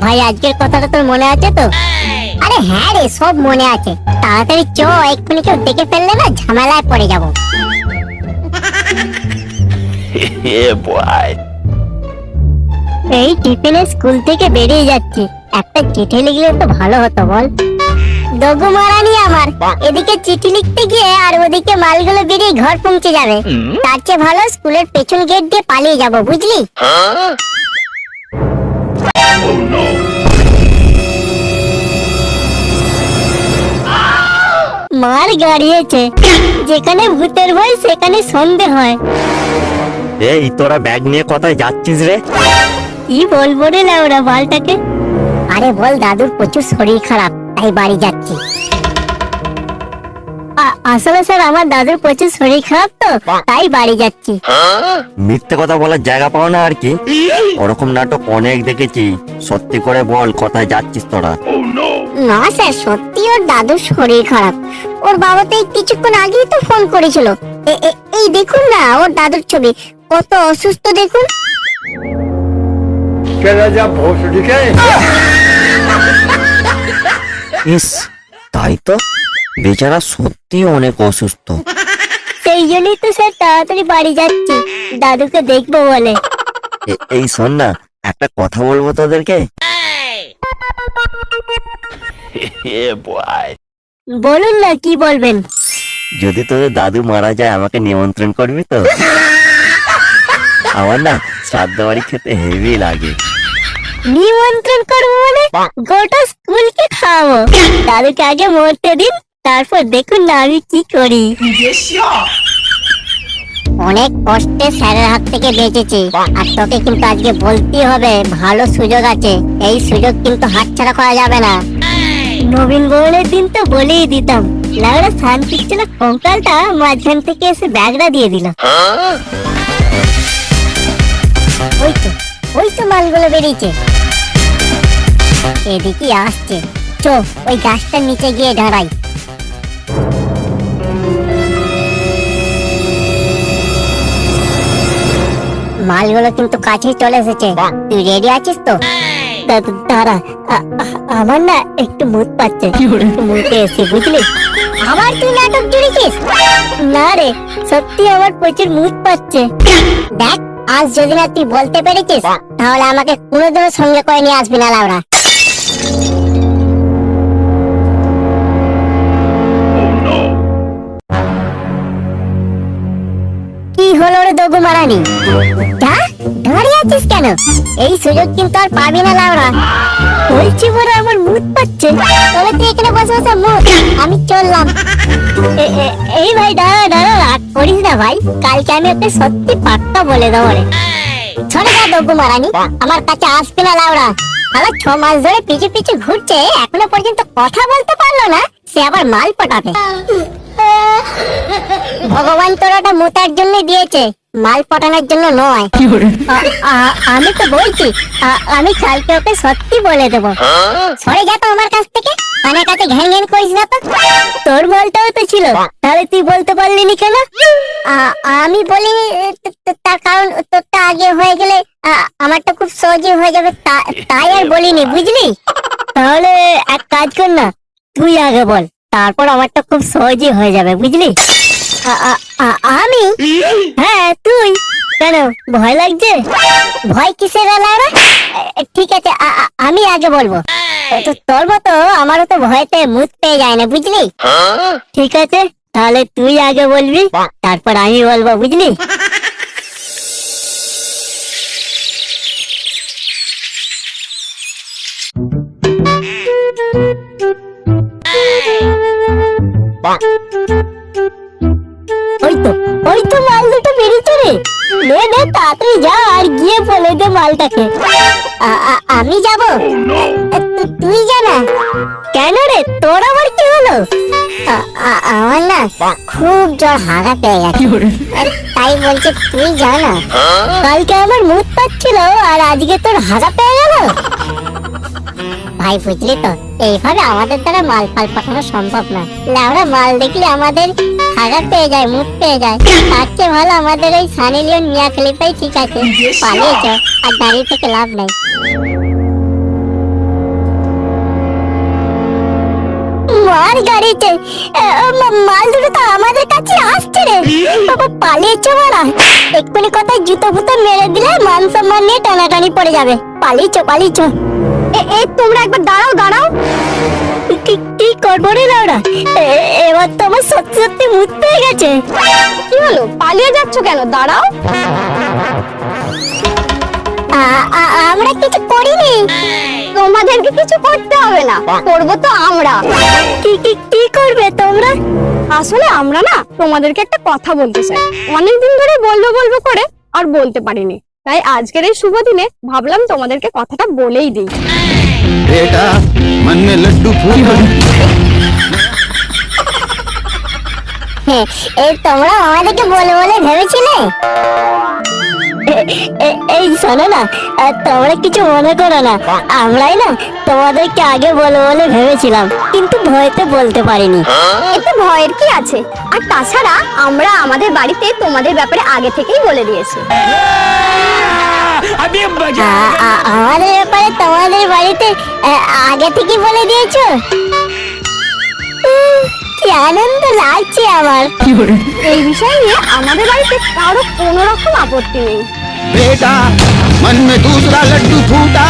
ভাই আজকের কথাটা তোর মনে আছে তো? আরে হ্যাঁ রে সব মনে আছে। তাড়াতাড়ি চ এক্ষুনি কেউ দেখে ফেললে না ঝামেলায় পড়ে যাব। এই টিফিনে স্কুল থেকে বেরিয়ে যাচ্ছি। একটা চিঠি লিখলে তো ভালো হতো বল। দগু মারানি আমার এদিকে চিঠি লিখতে গিয়ে আর ওদিকে মালগুলো বেরিয়ে ঘর পৌঁছে যাবে। তার চেয়ে ভালো স্কুলের পেছন গেট দিয়ে পালিয়ে যাব বুঝলি? মার গাড়িয়েছে যেখানে ভূতের ভয় সেখানে সন্দেহ হয়। এই তোরা ব্যাগ নিয়ে কোথায় যাচ্ছিস রে? কি বলব রে লাউরা বালটাকে আরে বল দাদুর প্রচুর শরীর খারাপ। তাই বাড়ি যাচ্ছি। আসলে স্যার আমার দাদুর প্রচুর শরীর খারাপ তো তাই বাড়ি যাচ্ছি। মিথ্যে কথা বলার জায়গা পাও না আর কি? ওরকম নাটক অনেক দেখেছি। সত্যি করে বল কোথায় যাচ্ছিস তোরা? না স্যার সত্যি ওর দাদুর শরীর খারাপ। ওর বাবা তো এই কিছুক্ষণ আগেই তো ফোন করেছিল। এই দেখুন না ওর দাদুর ছবি। কত অসুস্থ দেখুন। ইস তাই তো? বেচারা সত্যি অনেক অসুস্থ। সেই জন্যই তো স্যার তাড়াতাড়ি বাড়ি যাচ্ছি। দাদুকে দেখব বলে। এই শোন না একটা কথা বলব তোদেরকে. বলুন না কি বলবেন? যদি তোদের দাদু মারা যায় আমাকে নিমন্ত্রণ করবি তো? আমার না শ্রাদ্ধ বাড়ি খেতে হেভি লাগে। নিমন্ত্রণ করব মানে গোটা স্কুলকে খাওয়াবো। দাদুকে আগে মরতে দিন তারপর দেখুন না আমি কি করি। অনেক কষ্টে স্যারের হাত থেকে বেঁচেছি আর তোকে কিন্তু আজকে বলতেই হবে ভালো সুযোগ আছে। এই সুযোগ কিন্তু হাতছাড়া করা যাবে না। নবীন বরণের দিন তো বলেই দিতাম। লাগড়া শান্তি ছিল কঙ্কালটা মাঝখান থেকে এসে ব্যাগটা দিয়ে দিল। Huh? ওই তো। ওই তো মালগুলো বেরিয়েছে। এদিকে আসছে। চো ওই গাছটার নিচে গিয়ে দাঁড়াই। মালগুলো কিন্তু কাছেই চলে এসেছে। তুই রেডি আছিস তো? দাঁড়া আমার না একটু মুখ পাচ্ছে। মুখে এসে বুঝলি? আবার তুই নাটক জুড়েছিস? না রে সত্যি আমার প্রচুর মুখ পাচ্ছে। দেখ আজ যদি না তুই বলতে পেরেছিস তাহলে আমাকে কোনোদিনও সঙ্গে করে নিয়ে আসবি না লাউরা। কি হলো রে দগু মারানি? যা দাঁড়িয়ে আছিস কেন? এই সুযোগ কিন্তু আর পাবি না লাউরা। বলছি বলে আমার মুখ পাচ্ছে। তবে তুই এখানে বসে বসে মুখ। আমি চললাম। এই ভাই দাঁড়া দাঁড়া। করিস না ভাই কালকে আমি ওকে সত্যি পাক্কা বলে দেবো রে। ছড়ে যা দগ্গু মারানি আমার কাছে আসবে না লাউড়া। আমার ছ মাস ধরে পিছু পিছু ঘুরছে এখনও পর্যন্ত কথা বলতে পারল না সে আবার মাল পটাবে। ভগবান তোর ওটা মোতার জন্য দিয়েছে মাল পটানোর জন্য নয়। আমি তো বলছি আমি কালকে ওকে সত্যি বলে দেবো। Huh? সরে যা তো আমার কাছ থেকে কানে কাছে ঘ্যান ঘ্যান করিস না তো। তোর বলটাও তো ছিল তাহলে তুই বলতে পারলি নি কেন? আমি বলি তার কারণ তোরটা আগে হয়ে গেলে আমারটা খুব সহজে হয়ে যাবে তা- তাই আর বলিনি বুঝলি? তাহলে এক কাজ কর না তুই আগে বল। তারপর আমারটা খুব সহজে হয়ে যাবে বুঝলি? আমি? হ্যাঁ তুই। কেন ভয় লাগছে? ভয় কিসের আলাদা ঠিক আছে আমি আগে বলব। তোর মতো আমারও তো ভয়তে মুখ পেয়ে যায় না বুঝলি? ঠিক আছে তাহলে তুই আগে বলবি তারপর আমি বলব বুঝলি? ওই তো ওই তো মাল দুটো বেরিয়েছে রে। নে নে তাড়াতাড়ি যা আর গিয়ে বলে দে মালটাকে। আ- আ- আমি যাব? Oh তুই জানা কেন রে তোর আবার কি হলো? আ- আ- আমার না খুব জ্বর হাগা পেয়ে গেছে। তাই বলছে তুই জানা? কালকে আমার মুখ পাচ্ছিল আর আজকে তোর হাগা পেয়ে গেল। ভাই বুঝলি তো? এইভাবে আমাদের দ্বারা মাল ফাল পাঠানো সম্ভব না। আমরা মাল দেখলে আমাদের হাগা পেয়ে যায় মুখ পেয়ে যায়। তার চেয়ে ভালো আমাদের ওই সানি লিওন মিয়া খলিফাই ঠিক আছে। পালিয়েছ আর দাঁড়িয়ে থেকে লাভ নাই। মার গাড়িতে মাল দুটো তো আমাদের কাছে আসছে রে। বাবা এক্ষুনি কথায় জুতো ফুতো মেরে দিলে মান সম্মান নিয়ে টানাটানি পড়ে যাবে। পালিয়েছো পালিয়েছো এই তোমরা একবার দাঁড়াও দাঁড়াও। সত্যি সত্যি গেছে। কি পালিয়ে যাচ্ছ কেন? দাঁড়াও। কিছু করিনি। তোমাদেরকে কিছু করতে হবে না। করব তো আমরা। কি কি কি করবে তোমরা? আসলে আমরা না তোমাদেরকে একটা কথা বলতে চাই। অনেকদিন ধরে বলব বলব করে আর বলতে পারিনি। তাই আজকের এই শুভ দিনে ভাবলাম তোমাদেরকে কথাটা বলেই দিই। ಬೇಟಾ ಮೊನ್ನೆ ಲಡ್ಡು ಪೂರಿ এই তোমরা আমাদেরকে বলে বলে ভেবেছিলে? এই শোনো না তোমরা কিছু মনে করো না। আমরাই না তোমাদেরকে আগে বলে বলে ভেবেছিলাম, কিন্তু ভয়তে বলতে পারিনি। এতে ভয়ের কি আছে? আর তাছাড়া আমরা আমাদের বাড়িতে তোমাদের ব্যাপারে আগে থেকেই বলে দিয়েছি। আমি আমাদের ব্যাপারে তোমাদের বাড়িতে আগে থেকে বলে দিয়েছ? আনন্দ লাগছে আমার। এই আমাদের বাড়িতে কারও রকম আপত্তি নেই। বেটা মন মে লড্ডু ফুটা।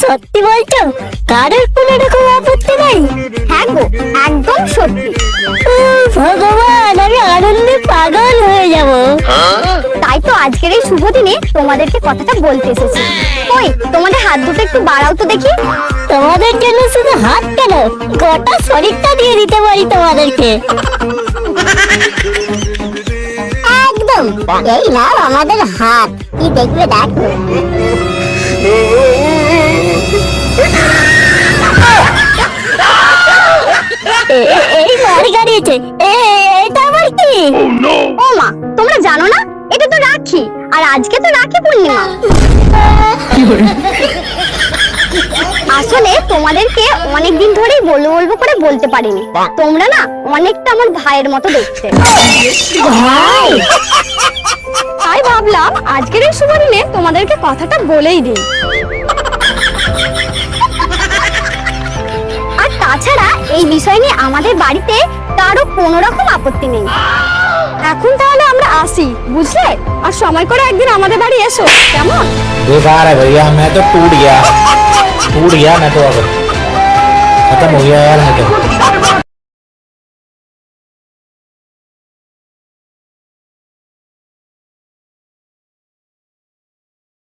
সত্যি বলছো? কারোর কোনো রকম আপত্তি নেই? হ্যাঁ গো একদম সত্যি। ভগবান আমি আনন্দে পাগল হয়ে যাব। তাই তো আজকের এই শুভ দিনে তোমাদেরকে কথাটা বলতে এসেছি। কই তোমাদের হাত দুটো একটু বাড়াও তো দেখি। তোমাদের জন্য শুধু হাত কেন? গোটা শরীরটা দিয়ে দিতে পারি তোমাদেরকে। একদম। এই নাও আমাদের হাত। কি দেখবে দেখো। এই মার গাড়িয়েছে। এটা আবার কি? Oh ও মা তোমরা জানো না? এটা তো রাখি আর আজকে তো রাখি পূর্ণিমা। আসলে তোমাদেরকে অনেক দিন ধরেই বলব বলব করে বলতে পারিনি। তোমরা না অনেকটা আমার ভাইয়ের মতো দেখতে। ভাই! তাই ভাবলাম আজকের এই শুভ দিনে তোমাদেরকে কথাটা বলেই দিই। তাছাড়া এই বিষয় নিয়ে আমাদের বাড়িতে কারো কোনো রকম আপত্তি নেই এখন তাহলে আমরা আসি বুঝলে আর সময় করে একদিন আমাদের বাড়ি এসো কেমন बेकार है भैया मैं तो टूट गया टूट गया मैं तो अब खत्म हो गया यार मैं तो